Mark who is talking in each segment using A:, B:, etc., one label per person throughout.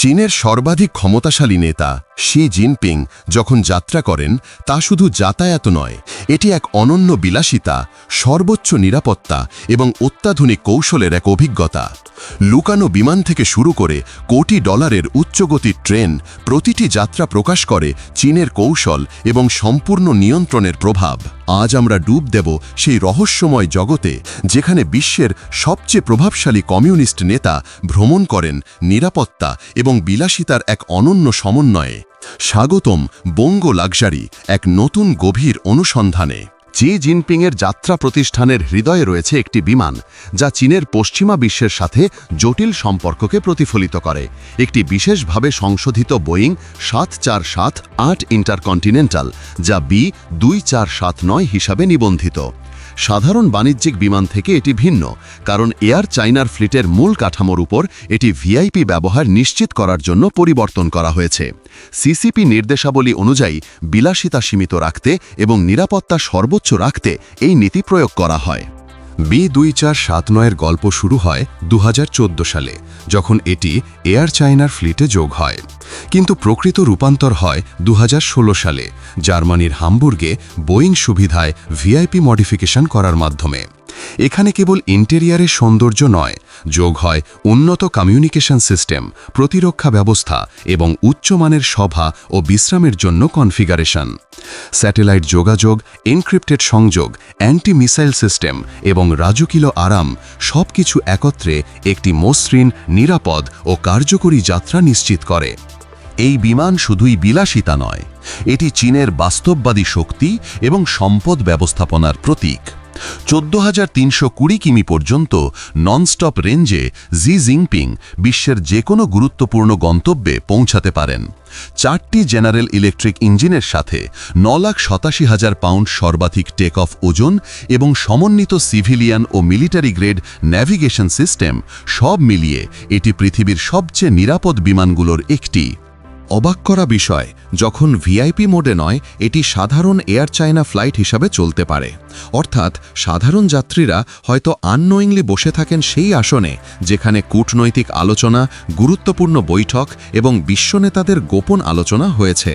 A: চীনের সর্বাধিক ক্ষমতাশালী নেতা শি জিনপিং যখন যাত্রা করেন, তা শুধু যাতায়াত নয়, এটি এক অনন্য বিলাসিতা, সর্বোচ্চ নিরাপত্তা এবং অত্যাধুনিক কৌশলের এক অভিজ্ঞতা। লুকানো বিমান থেকে শুরু করে কোটি ডলারের উচ্চগতির ট্রেন প্রতিটি যাত্রা প্রকাশ করে চীনের কৌশল এবং সম্পূর্ণ নিয়ন্ত্রণের প্রভাব। আজ আমরা ডুব দেব সেই রহস্যময় জগতে যেখানে বিশ্বের সবচেয়ে প্রভাবশালী কমিউনিস্ট নেতা ভ্রমণ করেন নিরাপত্তা এবং বিলাসিতার এক অনন্য সমন্বয়ে। স্বাগতম বঙ্গ লাক্সারি এক নতুন গভীর অনুসন্ধানে। জি জিনপিংয়ের যাত্রা প্রতিষ্ঠানের হৃদয়ে রয়েছে একটি বিমান, যা চীনের পশ্চিমা বিশ্বের সাথে জটিল সম্পর্ককে প্রতিফলিত করে। একটি বিশেষভাবে সংশোধিত বোয়িং সাত চার সাত আট ইন্টারকন্টিনেন্টাল, যা বি দুই চার সাত নয় হিসাবে নিবন্ধিত। সাধারণ বাণিজ্যিক বিমান থেকে এটি ভিন্ন, কারণ এয়ার চাইনার ফ্লিটের মূল কাঠামোর উপর এটি ভিআইপি ব্যবহার নিশ্চিত করার জন্য পরিবর্তন করা হয়েছে। সিসিপি নির্দেশাবলী অনুযায়ী বিলাসিতা সীমিত রাখতে এবং নিরাপত্তা সর্বোচ্চ রাখতে এই নীতি প্রয়োগ করা হয়। বি দুই চার সাত নয়ের গল্প শুরু হয় দু হাজার চোদ্দ সালে, যখন এটি এয়ার চাইনার ফ্লিটে যোগ হয়। কিন্তু প্রকৃত রূপান্তর হয় দু হাজার ষোলো সালে, জার্মানির হামবুর্গে বোয়িং সুবিধায় ভিআইপি মডিফিকেশন করার মাধ্যমে। এখানে কেবল ইন্টেরিয়ারের সৌন্দর্য নয়, যোগ হয় উন্নত কমিউনিকেশন সিস্টেম, প্রতিরক্ষা ব্যবস্থা এবং উচ্চমানের সভা ও বিশ্রামের জন্য কনফিগারেশন। স্যাটেলাইট যোগাযোগ, এনক্রিপ্টেড সংযোগ অ্যান্টি মিসাইল সিস্টেম এবং রাজুকিলো আরাম সবকিছু একত্রে একটি মসৃণ, নিরাপদ ও কার্যকরী যাত্রা নিশ্চিত করে। এই বিমান শুধুই বিলাসিতা নয়, এটি চীনের বাস্তববাদী শক্তি এবং সম্পদ ব্যবস্থাপনার প্রতীক। চোদ্দ হাজার তিনশো কুড়ি কিমি পর্যন্ত ননস্টপ রেঞ্জে জি জিংপিং বিশ্বের যে কোনো গুরুত্বপূর্ণ গন্তব্যে পৌঁছাতে পারেন। চারটি জেনারেল ইলেকট্রিক ইঞ্জিনের সাথে ন লাখ সাতাশি হাজার পাউন্ড সর্বাধিক টেক অফ ওজন এবং সমন্বিত সিভিলিয়ান ও মিলিটারি গ্রেড ন্যাভিগেশন সিস্টেম সব মিলিয়ে এটি পৃথিবীর সবচেয়ে নিরাপদ বিমানগুলোর একটি। অবাক করা বিষয়, যখন ভিআইপি মোডে নয়, এটি সাধারণ এয়ার চায়না ফ্লাইট হিসাবে চলতে পারে। অর্থাৎ, সাধারণ যাত্রীরা হয়তো আননোয়িংলি বসে থাকেন সেই আসনে, যেখানে কূটনৈতিক আলোচনা, গুরুত্বপূর্ণ বৈঠক এবং বিশ্বনেতাদের গোপন আলোচনা হয়েছে।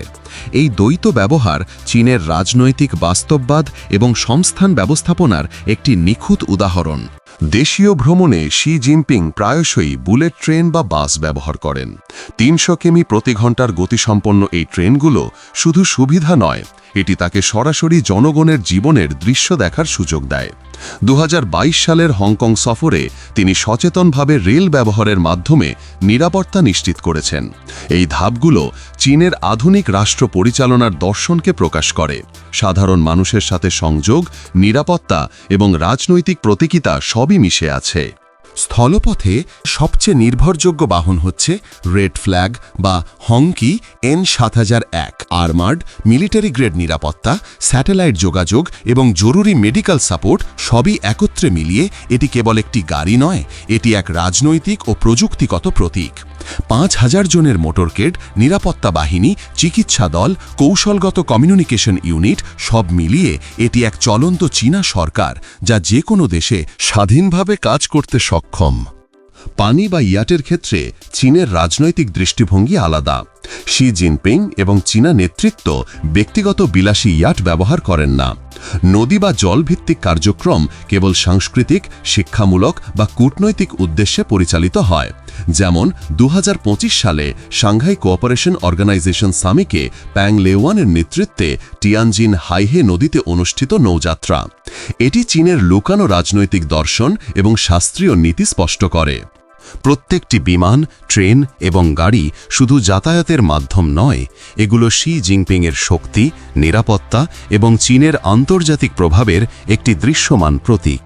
A: এই দ্বৈত ব্যবহার চীনের রাজনৈতিক বাস্তববাদ এবং সংস্থান ব্যবস্থাপনার একটি নিখুঁত উদাহরণ। দেশীয় ভ্রমণে শি জিনপিং প্রায়শই বুলেট ট্রেন বা বাস ব্যবহার করেন। তিনশো কিমি প্রতি ঘণ্টার গতিসম্পন্ন এই ট্রেনগুলো শুধু সুবিধা নয় এটি তাকে সরাসরি জনগণের জীবনের দৃশ্য দেখার সুযোগ দেয়। দু হাজার বাইশ সালের হংকং সফরে তিনি সচেতনভাবে রেল ব্যবহারের মাধ্যমে নিরাপত্তা নিশ্চিত করেছেন। এই ধাপগুলো চীনের আধুনিক রাষ্ট্র পরিচালনার দর্শনকে প্রকাশ করে। সাধারণ মানুষের সাথে সংযোগ, নিরাপত্তা এবং রাজনৈতিক প্রতীকিতা সবই মিশে আছে। স্থলপথে সবচেয়ে নির্ভরযোগ্য বাহন হচ্ছে রেড ফ্ল্যাগ বা হংকি এন সাত হাজার এক। আর্মার্ড, মিলিটারি গ্রেড নিরাপত্তা, স্যাটেলাইট যোগাযোগ এবং জরুরি মেডিকেল সাপোর্ট সবই একত্রে মিলিয়ে এটি কেবল একটি গাড়ি নয়, এটি এক রাজনৈতিক ও প্রযুক্তিগত প্রতীক। পাঁচ হাজার জনের মোটরকেড নিরাপত্তা বাহিনী, চিকিৎসা দল, কৌশলগত কমিউনিকেশন ইউনিট, সব মিলিয়ে এটি এক চলন্ত চীনা সরকার যা যে কোনো দেশে স্বাধীনভাবে কাজ করতে সক্ষম। পানি বা ইয়াটের ক্ষেত্রে চীনের রাজনৈতিক দৃষ্টিভঙ্গি আলাদা। শি জিনপিং এবং চীনা নেতৃত্ব ব্যক্তিগত বিলাসী ইয়াট ব্যবহার করেন না। নদী বা জলভিত্তিক কার্যক্রম কেবল সাংস্কৃতিক, শিক্ষামূলক বা কূটনৈতিক উদ্দেশ্যে পরিচালিত হয়। যেমন দু হাজার পঁচিশ সালে সাংঘাই কোঅপারেশন অর্গানাইজেশন সামিকে প্যাং লেওয়ানের নেতৃত্বে টিয়ানজিন হাইহে নদীতে অনুষ্ঠিত নৌযাত্রা। এটি চীনের লুকানো রাজনৈতিক দর্শন এবং শাস্ত্রীয় নীতি স্পষ্ট করে। প্রত্যেকটি বিমান, ট্রেন এবং গাড়ি শুধু যাতায়াতের মাধ্যম নয়, এগুলো শি জিনপিংয়ের শক্তি, নিরাপত্তা এবং চীনের আন্তর্জাতিক প্রভাবের একটি দৃশ্যমান প্রতীক।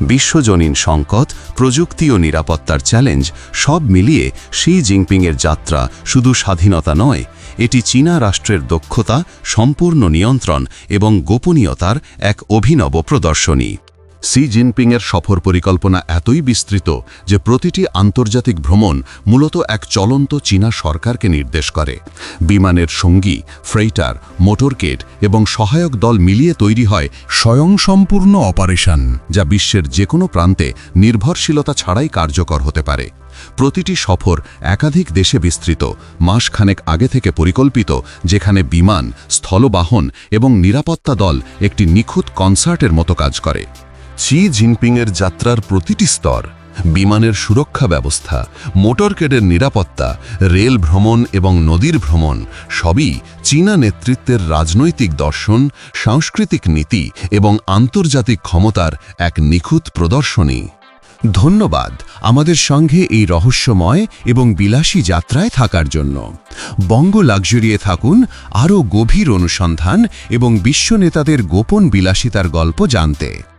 A: বিশ্বজনীন সংকট প্রযুক্তি ও নিরাপত্তার চ্যালেঞ্জ সব মিলিয়ে শি জিনপিংয়ের যাত্রা শুধু স্বাধীনতা নয়, এটি চীনা রাষ্ট্রের দক্ষতা, সম্পূর্ণ নিয়ন্ত্রণ এবং গোপনীয়তার এক অভিনব প্রদর্শনী। সি জিনপিংয়ের সফর পরিকল্পনা এতই বিস্তৃত যে প্রতিটি আন্তর্জাতিক ভ্রমণ মূলত এক চলন্ত চীনা সরকারকে নির্দেশ করে। বিমানের সঙ্গী, ফ্রেইটার, মোটরকেট এবং সহায়ক দল মিলিয়ে তৈরি হয় স্বয়ংসম্পূর্ণ অপারেশন, যা বিশ্বের যে কোনো প্রান্তে নির্ভরশীলতা ছাড়াই কার্যকর হতে পারে।
B: প্রতিটি সফর একাধিক দেশে বিস্তৃত, মাসখানেক আগে থেকে পরিকল্পিত, যেখানে বিমান, স্থলবাহন এবং নিরাপত্তা দল একটি নিখুঁত কনসার্টের মতো কাজ করে।
A: চি জিনপিংয়ের যাত্রার প্রতিটি স্তর, বিমানের সুরক্ষা ব্যবস্থা মোটরকেডের নিরাপত্তা, রেল ভ্রমণ এবং নদীর ভ্রমণ, সবই চীনা নেতৃত্বের রাজনৈতিক দর্শন, সাংস্কৃতিক নীতি এবং আন্তর্জাতিক ক্ষমতার এক নিখুঁত প্রদর্শনী।
B: ধন্যবাদ আমাদের সঙ্গে এই রহস্যময় এবং বিলাসী যাত্রায় থাকার জন্য। বঙ্গ লাক্সারিয়ে থাকুন আরও গভীর অনুসন্ধান এবং বিশ্ব নেতাদের গোপন বিলাসিতার গল্প জানতে।